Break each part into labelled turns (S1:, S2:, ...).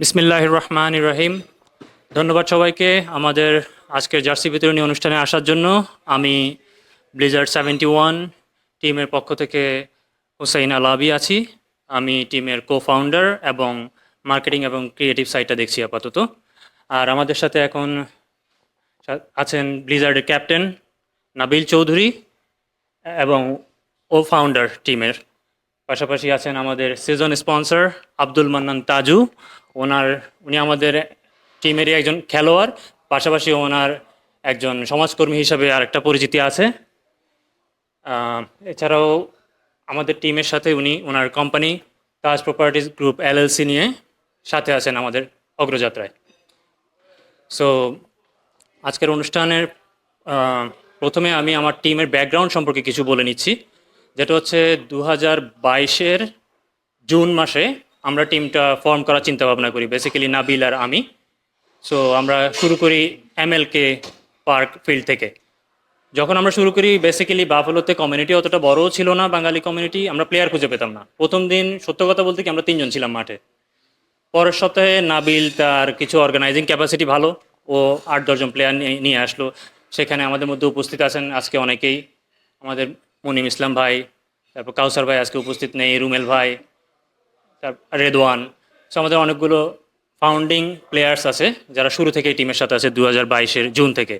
S1: বিসমিল্লাহ রহমান রহিম ধন্যবাদ সবাইকে আমাদের আজকের জার্সি বিতরণী অনুষ্ঠানে আসার জন্য। আমি ব্লিজার্ড সেভেন্টি ওয়ান টিমের পক্ষ থেকে হুসাইন আলাবি আছি। আমি টিমের কো ফাউন্ডার এবং মার্কেটিং এবং ক্রিয়েটিভ সাইটটা দেখছি আপাতত। আর আমাদের সাথে এখন আছেন ব্লিজার্ডের ক্যাপ্টেন নাবিল চৌধুরী এবং ও ফাউন্ডার টিমের পাশাপাশি আছেন আমাদের সিজন স্পন্সর আব্দুল মান্নান তাজু। ওনার, উনি আমাদের টিমেরই একজন খেলোয়াড়। পাশাপাশি ওনার একজন সমাজকর্মী হিসাবে আরেকটা পরিচিতি আছে। এছাড়াও আমাদের টিমের সাথে উনি ওনার company Taj properties group LLC নিয়ে সাথে আছেন আমাদের অগ্রযাত্রায়। সো আজকের অনুষ্ঠানের প্রথমে আমি আমার টিমের ব্যাকগ্রাউন্ড সম্পর্কে কিছু বলে নিচ্ছি। যেটা হচ্ছে দু হাজার বাইশের জুন মাসে আমরা টিমটা ফর্ম করার চিন্তা ভাবনা করি। বেসিক্যালি নাবিল আর আমি। সো আমরা শুরু করি এমএলকে পার্ক ফিল্ড থেকে। যখন আমরা শুরু করি বেসিক্যালি বাফলোতে কমিউনিটি অতটা বড়ও ছিল না, বাঙালি কমিউনিটি আমরা প্লেয়ার খুঁজে পেতাম না। প্রথম দিন, সত্য কথা বলতে কি, আমরা তিনজন ছিলাম মাঠে। পরের সপ্তাহে নাবিল, তার কিছু অর্গানাইজিং ক্যাপাসিটি ভালো, ও আট দশজন প্লেয়ার নিয়ে আসলো। সেখানে আমাদের মধ্যে উপস্থিত আছেন আজকে অনেকেই। আমাদের মুনিম ইসলাম ভাই, তারপর কাউসার ভাই আজকে উপস্থিত নেই, রুমেল ভাই তারপর রেদওয়ান। সো আমাদের অনেকগুলো ফাউন্ডিং প্লেয়ার্স আছে, যারা শুরু থেকেই টিমের সাথে আছে দু হাজার বাইশের জুন থেকে।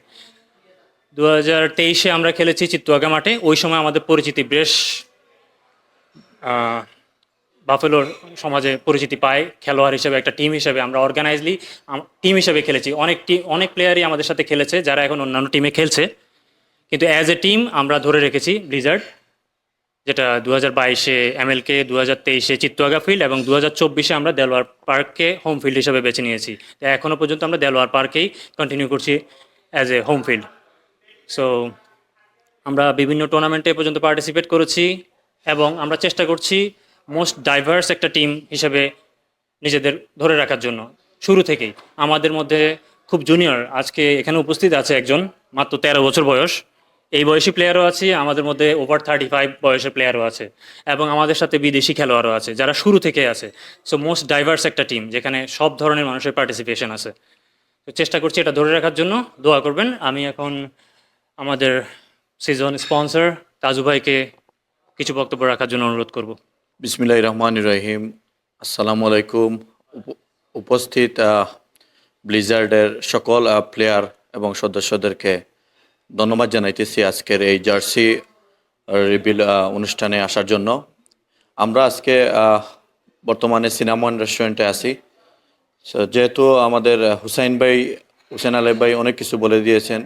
S1: দু হাজার তেইশে আমরা খেলেছি চিত্তুয়াগা মাঠে, ওই সময় আমাদের পরিচিতি বেশ বাফেলোর সমাজে পরিচিতি পায়, খেলোয়াড় হিসেবে, একটা টিম হিসেবে আমরা অর্গানাইজলি টিম হিসেবে খেলেছি। অনেক অনেক প্লেয়ারই আমাদের সাথে খেলেছে, যারা এখন অন্যান্য টিমে খেলছে। কিন্তু অ্যাজ এ টিম আমরা ধরে রেখেছি ব্লিজার্ড যেটা দু হাজার বাইশে এমএলকে দু হাজার তেইশে চিত্তোয়াগা ফিল্ড এবং দু হাজার চব্বিশে আমরা দেলোয়ার পার্ককে হোম ফিল্ড হিসেবে বেছে নিয়েছি। তো এখনও পর্যন্ত আমরা দেলোয়ার পার্কেই কন্টিনিউ করছি as a home field so আমরা বিভিন্ন টুর্নামেন্টে পর্যন্ত পার্টিসিপেট করেছি এবং আমরা চেষ্টা করছি মোস্ট ডাইভার্স একটা টিম হিসেবে নিজেদের ধরে রাখার জন্য। শুরু থেকেই। আমাদের মধ্যে খুব জুনিয়র আজকে এখানে উপস্থিত আছে একজন, মাত্র তেরো বছর বয়স। এই বয়সী প্লেয়ারও আছে, আমাদের মধ্যে ওভার থার্টি ফাইভ বয়সের প্লেয়ারও আছে এবং আমাদের সাথে বিদেশি খেলোয়াড়ও আছে, যারা শুরু থেকে আছে। সো মোস্ট ডাইভার্স একটা টিম যেখানে সব ধরনের মানুষের পার্টিসিপেশন আছে। তো চেষ্টা করছি এটা ধরে রাখার জন্য। দোয়া করবেন, আমি এখন আমাদের সিজন স্পন্সর তাজু ভাইকে কিছু বক্তব্য রাখার জন্য অনুরোধ করব।
S2: বিসমিল্লাহ রহমান রহিম। আসসালামু আলাইকুম। উপ- উপস্থিত ব্লিজার্ডের সকল প্লেয়ার এবং সদস্যদেরকে ধন্যবাদ জানাইতেছি আজকের এই জার্সি রিবিল অনুষ্ঠানে আসার জন্য। আমরা আজকে বর্তমানে সিনামন রেস্টুরেন্টে আছি। যেহেতু আমাদের হুসাইন ভাই, হুসেন আলী ভাই অনেক কিছু বলে দিয়েছেন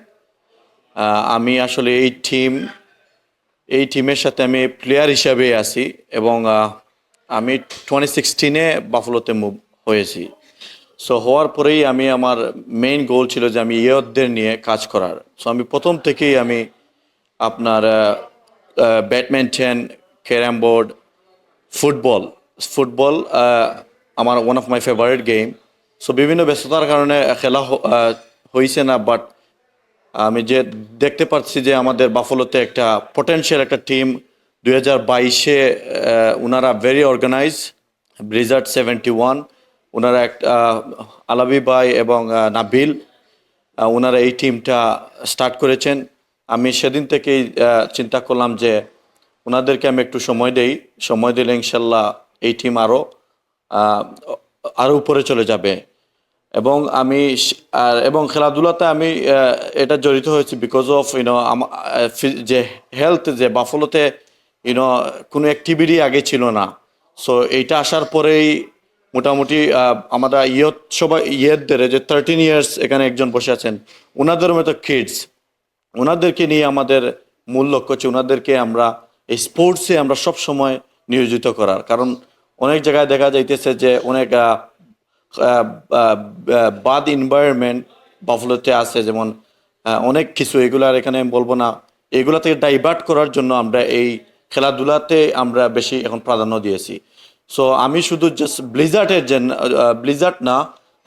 S2: আমি আসলে এই টিম, এই টিমের সাথে আমি প্লেয়ার হিসাবে আছি এবং আমি টোয়েন্টি সিক্সটিনে বাফলোতে মুভ হয়েছি। সো হওয়ার পরেই আমি আমার মেইন গোল ছিল যে আমি ইয়তদের নিয়ে কাজ করার। সো আমি প্রথম থেকেই আমি আপনার badminton, carrom board, football football আমার one of my favourite game so বিভিন্ন ব্যস্ততার কারণে খেলা হয়েছে না বাট আমি যে দেখতে পাচ্ছি যে আমাদের বাফলোতে একটা পটেনশিয়াল একটা টিম দুই হাজার বাইশে ওনারা very organise blizzard seventy one ওনারা এক আলাবি ভাই এবং নাবিল ওনারা এই টিমটা স্টার্ট করেছেন। আমি সেদিন থেকেই চিন্তা করলাম যে ওনাদেরকে আমি একটু সময় দেই। সময় দিলে ইনশাল্লাহ এই টিম আরও আরও উপরে চলে যাবে। এবং আমি এবং খেলাধুলাতে আমি এটা জড়িত হয়েছি বিকজ অফ ইউনো যে হেলথ যে বাফলোতে ইউনো কোনো অ্যাক্টিভিটি আগে ছিল না। সো এইটা আসার পরেই মোটামুটি আমরা ইয়ত সবাই ইয়েদের যে থার্টিন ইয়ার্স এখানে একজন বসে আছেন ওনাদের মতো কিডস ওনাদেরকে নিয়ে আমাদের মূল লক্ষ্য হচ্ছে ওনাদেরকে আমরা, এই স্পোর্টসে আমরা সব সময় নিয়োজিত করার। কারণ অনেক জায়গায় দেখা যাইতেছে যে অনেক বাদ এনভায়রনমেন্ট বাফলোতে আছে, যেমন অনেক কিছু এগুলো আর এখানে বলব না। এগুলা থেকে ডাইভার্ট করার জন্য আমরা এই খেলাধুলাতে আমরা বেশি এখন প্রাধান্য দিয়েছি। সো আমি শুধু জাস্ট ব্লিজার্টের যে ব্লিজার্ট না,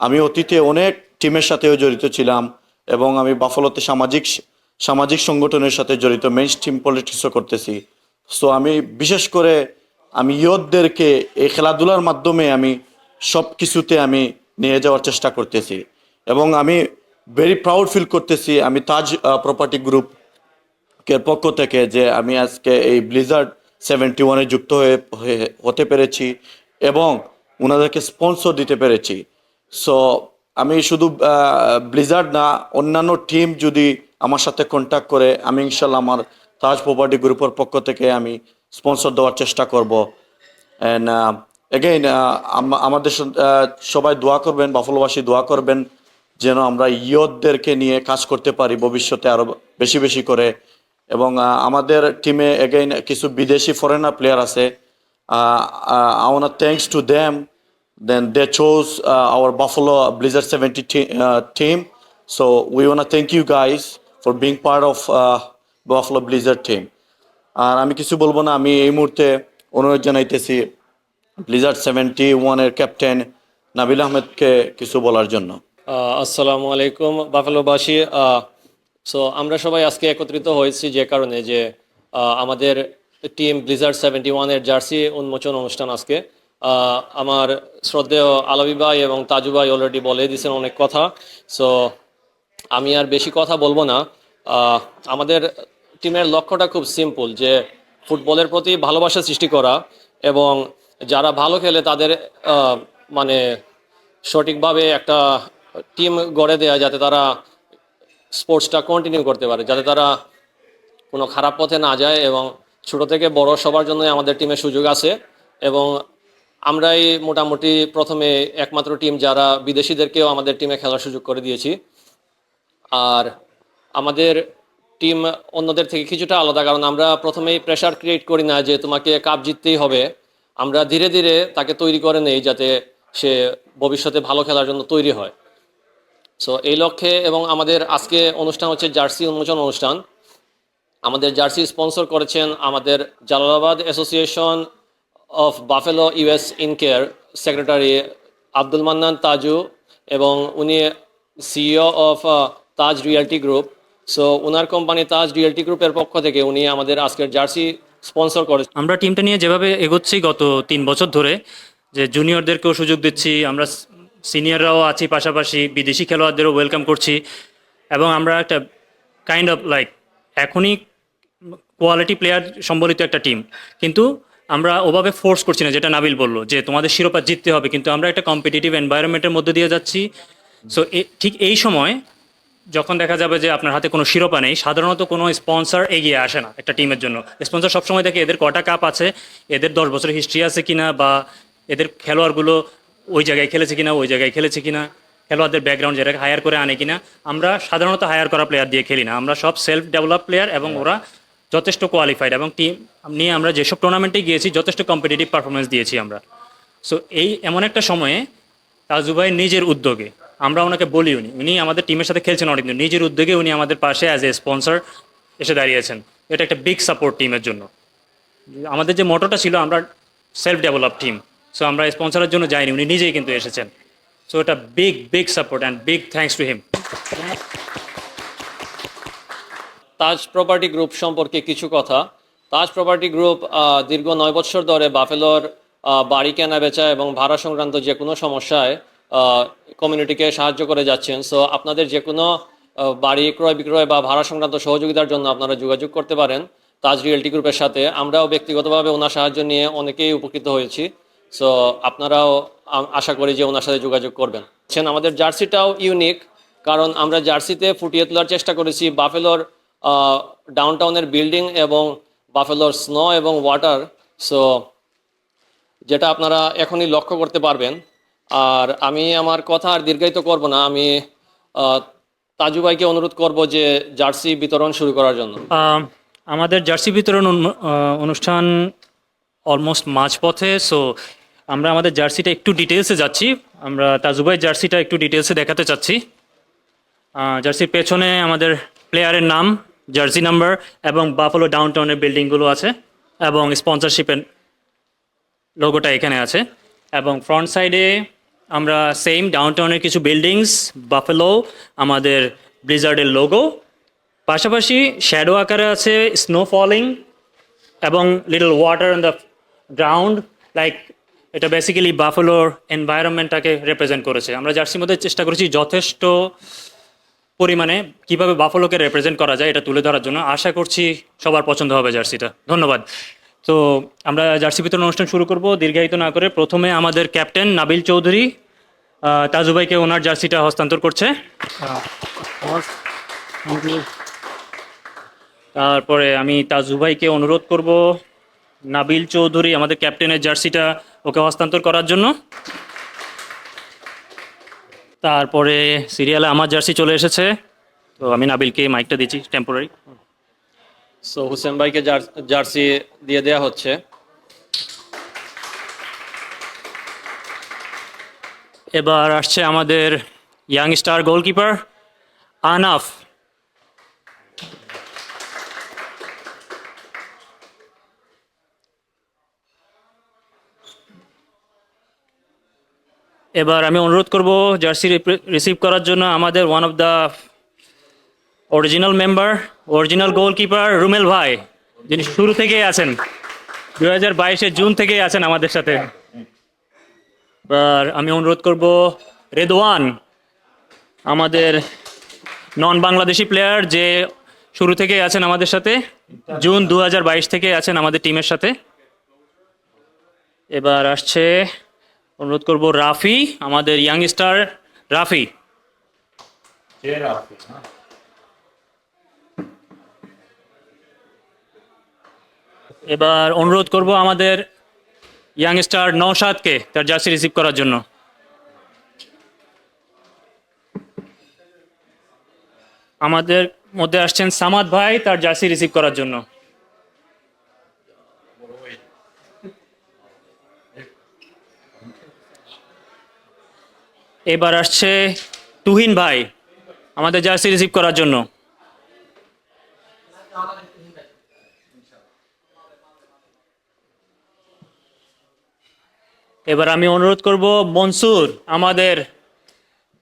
S2: আমি অতীতে অনেক টিমের সাথেও জড়িত ছিলাম এবং আমি বাফলোতে সামাজিক সামাজিক সংগঠনের সাথে জড়িত মেইন স্ট্রিম পলিটিক্সও করতেছি। সো আমি বিশেষ করে আমি ইয়তদেরকে এই খেলাধুলার মাধ্যমে আমি সব কিছুতে আমি নিয়ে যাওয়ার চেষ্টা করতেছি। এবং আমি ভেরি প্রাউড ফিল করতেছি, আমি তাজ প্রপার্টি গ্রুপ কে পক্ষ থেকে যে আমি আজকে এই ব্লিজার্ড সেভেন্টি ওয়ানে যুক্ত হয়ে হতে পেরেছি এবং ওনাদেরকে স্পন্সর দিতে পেরেছি। সো আমি শুধু ব্লিজার্ড না, অন্যান্য টিম যদি আমার সাথে কন্ট্যাক্ট করে, আমি ইনশাল্লাহ আমার তাজ প্রপার্টি গ্রুপের পক্ষ থেকে আমি স্পন্সর দেওয়ার চেষ্টা করব। অ্যান্ড এগেইন আমাদের সবাই দোয়া করবেন, বাফলবাসী দোয়া করবেন, যেন আমরা ইয়তদেরকে নিয়ে কাজ করতে পারি ভবিষ্যতে আরও বেশি বেশি করে। এবং আমাদের টিমে এগেইন কিছু বিদেশি ফরেনার প্লেয়ার আছে। Want thanks to them then they chose our Buffalo blizzard seventy team so we want thank you guys for being part of Buffalo blizzard team আর আমি কিছু বলব না, আমি এই মুহূর্তে অনুরোধ জানাইতেছি ব্লিজার সেভেন্টি ওয়ানের ক্যাপ্টেন নাবিল আহমেদকে কিছু বলার জন্য।
S3: আসসালামু আলাইকুম বাফেলোবাসী সো আমরা সবাই আজকে একত্রিত হয়েছি যে কারণে যে আমাদের টিম ব্লিজার্ড সেভেন্টি ওয়ানের জার্সি উন্মোচন অনুষ্ঠান আজকে। আমার শ্রদ্ধেয় আলবি ভাই এবং তাজু ভাই অলরেডি বলে দিয়েছেন অনেক কথা। সো আমি আর বেশি কথা বলব না। আমাদের টিমের লক্ষ্যটা খুব সিম্পল যে ফুটবলের প্রতি ভালোবাসা সৃষ্টি করা এবং যারা ভালো খেলে তাদের মানে সঠিকভাবে একটা টিম গড়ে দেয়া যাতে তারা স্পোর্টসটা কন্টিনিউ করতে পারে, যাতে তারা কোনো খারাপ পথে না যায় এবং ছোট থেকে বড় সবার জন্য আমাদের টিমে সুযোগ আছে। এবং আমরাই মোটামুটি প্রথমে একমাত্র টিম যারা বিদেশিদেরকেও আমাদের টিমে খেলার সুযোগ করে দিয়েছি। আর আমাদের টিম অন্যদের থেকে কিছুটা আলাদা, কারণ আমরা প্রথমেই প্রেশার ক্রিয়েট করি না যে তোমাকে কাপ জিততেই হবে। আমরা ধীরে ধীরে তাকে তৈরি করে নেই যাতে সে ভবিষ্যতে ভালো খেলার জন্য তৈরি হয়। সো এই লক্ষ্যে এবং আমাদের আজকে অনুষ্ঠান হচ্ছে জার্সি উন্মোচন অনুষ্ঠান। আমাদের জার্সি স্পন্সর করেছেন আমাদের Jalalabad association of Buffalo US in care secretary Abdul Mannan Taju এবং উনি CEO of Taj realty group. So owner company Taj realty গ্রুপের পক্ষ থেকে উনি আমাদের আজকের জার্সি স্পন্সর করেছেন।
S1: আমরা টিমটা নিয়ে যেভাবে এগোচ্ছি গত তিন বছর ধরে, যে জুনিয়রদেরকেও সুযোগ দিচ্ছি, আমরা সিনিয়ররাও আছি, পাশাপাশি বিদেশি খেলোয়াড়দেরও ওয়েলকাম করছি। এবং আমরা একটা কাইন্ড অফ লাইক এখনই কোয়ালিটি প্লেয়ার সম্বলিত একটা টিম কিন্তু আমরা ওভাবে ফোর্স করছি না, যেটা নাবিল বলল, যে তোমাদের শিরোপা জিততে হবে। কিন্তু আমরা একটা কম্পিটিটিভ এনভায়রনমেন্টের মধ্যে দিয়ে যাচ্ছি। সো ঠিক এই সময় যখন দেখা যাবে যে আপনার হাতে কোনো শিরোপা নেই, সাধারণত কোনো স্পন্সর এগিয়ে আসে না একটা টিমের জন্য। স্পন্সর সবসময় দেখে এদের কটা কাপ আছে, এদের দশ বছরের হিস্ট্রি আছে কিনা বা এদের খেলোয়াড়গুলো ওই জায়গায় খেলেছে কিনা ওই জায়গায় খেলেছে কিনা খেলোয়াড়দের ব্যাকগ্রাউন্ড যেটাকে হায়ার করে আনে কিনা আমরা সাধারণত হায়ার করা প্লেয়ার দিয়ে খেলি না। আমরা সব সেলফ ডেভেলপ প্লেয়ার এবং ওরা যথেষ্ট কোয়ালিফাইড এবং টিম নিয়ে আমরা যেসব টুর্নামেন্টে গিয়েছি যথেষ্ট কম্পিটিটিভ পারফরমেন্স দিয়েছি আমরা। সো এই এমন একটা সময়ে তাজু ভাই নিজের উদ্যোগে আমরা ওনাকে বলি উনি উনি আমাদের টিমের সাথে খেলছেন অনেকদিন নিজের উদ্যোগে উনি আমাদের পাশে অ্যাজ এ স্পন্সর এসে দাঁড়িয়েছেন। এটা একটা বিগ সাপোর্ট টিমের জন্য। আমাদের যে মোটোটা ছিল আমরা সেলফ ডেভেলপ টিম সো আমরা স্পন্সরের জন্য যাইনি, উনি নিজেই কিন্তু এসেছেন। সো এটা big big support and big thanks to him
S3: Taj property group সম্পর্কে কিছু কথা। তাজ প্রপার্টি গ্রুপ দীর্ঘ নয় বছর ধরে বাফেলোর বাড়ি কেনা, বেচা এবং ভাড়া সংক্রান্ত যে কোনো সমস্যায় কমিউনিটিকে সাহায্য করে যাচ্ছেন। সো আপনাদের যে কোনো বাড়ি ক্রয় বিক্রয় বা ভাড়া সংক্রান্ত সহযোগিতার জন্য আপনারা যোগাযোগ করতে পারেন তাজ রিয়েলটি গ্রুপের সাথে। আমরাও ব্যক্তিগতভাবে ওনার সাহায্য নিয়ে অনেকেই উপকৃত হয়েছি। সো আপনারাও আশা করি যে ওনার সাথে যোগাযোগ করবেন। আমাদের জার্সিটাও ইউনিক কারণ আমরা জার্সিতে ফুটিয়ে তোলার চেষ্টা করেছি বাফেলোর ডাউনটাউনের বিল্ডিং এবং বাফেলোর স্নো এবং ওয়াটার সো যেটা আপনারা এখনই লক্ষ্য করতে পারবেন। আর আমি আমার কথা আর দীর্ঘায়িত করব না, আমি তাজু ভাইকে অনুরোধ করব যে জার্সি বিতরণ শুরু করার জন্য।
S1: আমাদের জার্সি বিতরণ অনুষ্ঠান অলমোস্ট মাঝপথে সো আমরা আমাদের জার্সিটা একটু ডিটেলসে যাচ্ছি। আমরা তাজুবাই জার্সিটা একটু ডিটেলসে দেখাতে চাচ্ছি। জার্সির পেছনে আমাদের প্লেয়ারের নাম, জার্সি নাম্বার এবং বাফলো ডাউন টাউনের বিল্ডিংগুলো আছে এবং স্পন্সরশিপের লোগোটা এখানে আছে। এবং ফ্রন্ট সাইডে আমরা সেম ডাউন টাউনের কিছু বিল্ডিংস বাফেলো আমাদের ব্লিজার্ডের লোগো পাশাপাশি শ্যাডো আকারে আছে স্নো ফলিং এবং little water on the ground like এটা বেসিক্যালি বাফেলোর এনভায়রনমেন্টটাকে রিপ্রেজেন্ট করেছে। আমরা জার্সির মধ্যে চেষ্টা করেছি যথেষ্ট পরিমাণে কীভাবে বাফলোকে রিপ্রেজেন্ট করা যায় এটা তুলে ধরার জন্য। আশা করছি সবার পছন্দ হবে জার্সিটা। ধন্যবাদ। তো আমরা জার্সি বিতরণ অনুষ্ঠান শুরু করব। দীর্ঘায়িত না করে প্রথমে আমাদের ক্যাপ্টেন নাবিল চৌধুরী আহ, তাজু ভাইকে ওনার জার্সিটা হস্তান্তর করছে। তারপরে আমি তাজু ভাইকে অনুরোধ করব। নাবিল চৌধুরী আমাদের ক্যাপ্টেনের জার্সিটা ওকে হস্তান্তর করার জন্য। তারপরে সিরিয়ালে আমার জার্সি চলে এসেছে। তো আমি নাবিলকে মাইকটা দিচ্ছি টেম্পোরারি
S3: সো হুসেন ভাইকে জার- জার্সি দিয়ে দেয়া হচ্ছে।
S1: এবার আসছে আমাদের ইয়াং স্টার গোলকিপার আনাফ এবার আমি অনুরোধ করব জার্সি রিসিভ করার জন্য আমাদের one of the original member original goalkeeper Rumel ভাই, যিনি শুরু থেকেই আছেন দু হাজার বাইশে জুন থেকেই আছেন আমাদের সাথে। এবার আমি অনুরোধ করব রেদওয়ান, আমাদের নন বাংলাদেশি প্লেয়ার যে শুরু থেকেই আছেন আমাদের সাথে, জুন দু হাজার বাইশ থেকে আছেন আমাদের টিমের সাথে। এবার আসছে অনুরোধ করব রাফি আমাদের ইয়াং স্টার রাফি। এবার অনুরোধ করব আমাদের ইয়াং স্টার নৌসাদকে তার জার্সি রিসিভ করার জন্য। আমাদের মধ্যে আসছেন সামাদ ভাই তার জার্সি রিসিভ করার জন্য। এবার আসছে তুহিন ভাই আমাদের জার্সি রিসিভ করার জন্য। এবার আমি অনুরোধ করব, মনসুর, আমাদের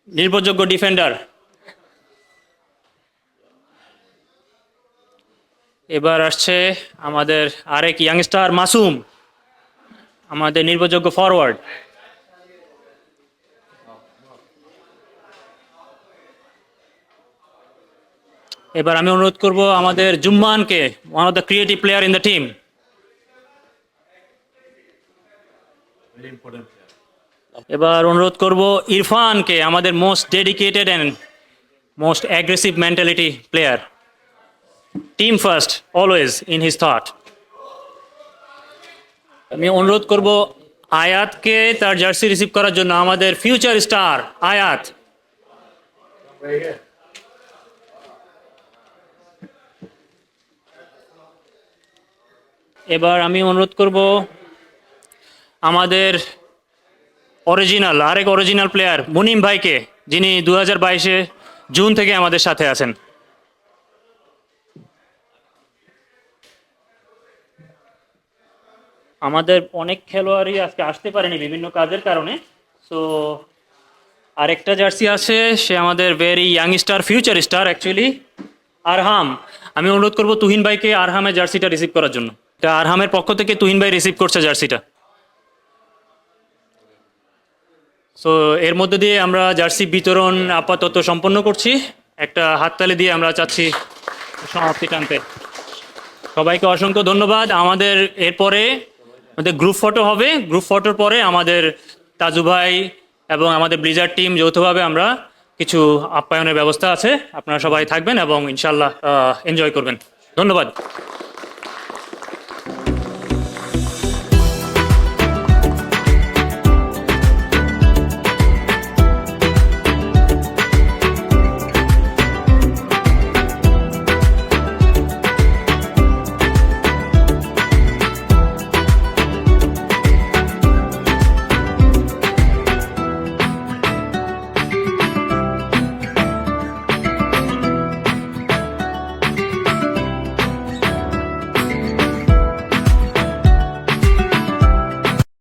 S1: নির্ভরযোগ্য ডিফেন্ডার এবার আসছে আমাদের আরেক ইয়াংস্টার মাসুম, আমাদের নির্ভরযোগ্য ফরওয়ার্ড এবার আমি অনুরোধ করব আমাদের জুম্মানকে one of the creative player in the team এবার অনুরোধ করব ইরফানকে আমাদের most dedicated and most aggressive mentality player team first always in his thought আমি অনুরোধ করব আয়াতকে তার জার্সি রিসিভ করার জন্য আমাদের ফিউচার স্টার আয়াত। এবার আমি অনুরোধ করব আমাদের অরিজিনাল আরেক অরিজিনাল প্লেয়ার মুনিম ভাইকে, যিনি দু হাজার বাইশে জুন থেকে আমাদের সাথে আছেন। আমাদের অনেক খেলোয়াড়ই আজকে আসতে পারেনি বিভিন্ন কাজের কারণে। সো আরেকটা জার্সি আছে, সে আমাদের very young star future star actually Arham. আমি অনুরোধ করব তুহিন ভাইকে আরহামের জার্সিটা রিসিভ করার জন্য। আরহামের পক্ষ থেকে তুহিন ভাই রিসিভ করছে জার্সিটা। সো এর মধ্যে দিয়ে আমরা জার্সি বিতরণ আপাতত সম্পন্ন করছি। একটা হাততালি দিয়ে আমরা চাচ্ছি সমাপ্তি টানতে। সবাইকে অসংখ্য ধন্যবাদ। আমাদের এরপরে আমাদের গ্রুপ ফটো হবে। গ্রুপ ফটোর পরে আমাদের তাজু ভাই এবং আমাদের ব্লিজার টিম যৌথভাবে আমরা কিছু আপ্যায়নের ব্যবস্থা আছে। আপনারা সবাই থাকবেন এবং ইনশাল্লাহ এনজয় করবেন। ধন্যবাদ।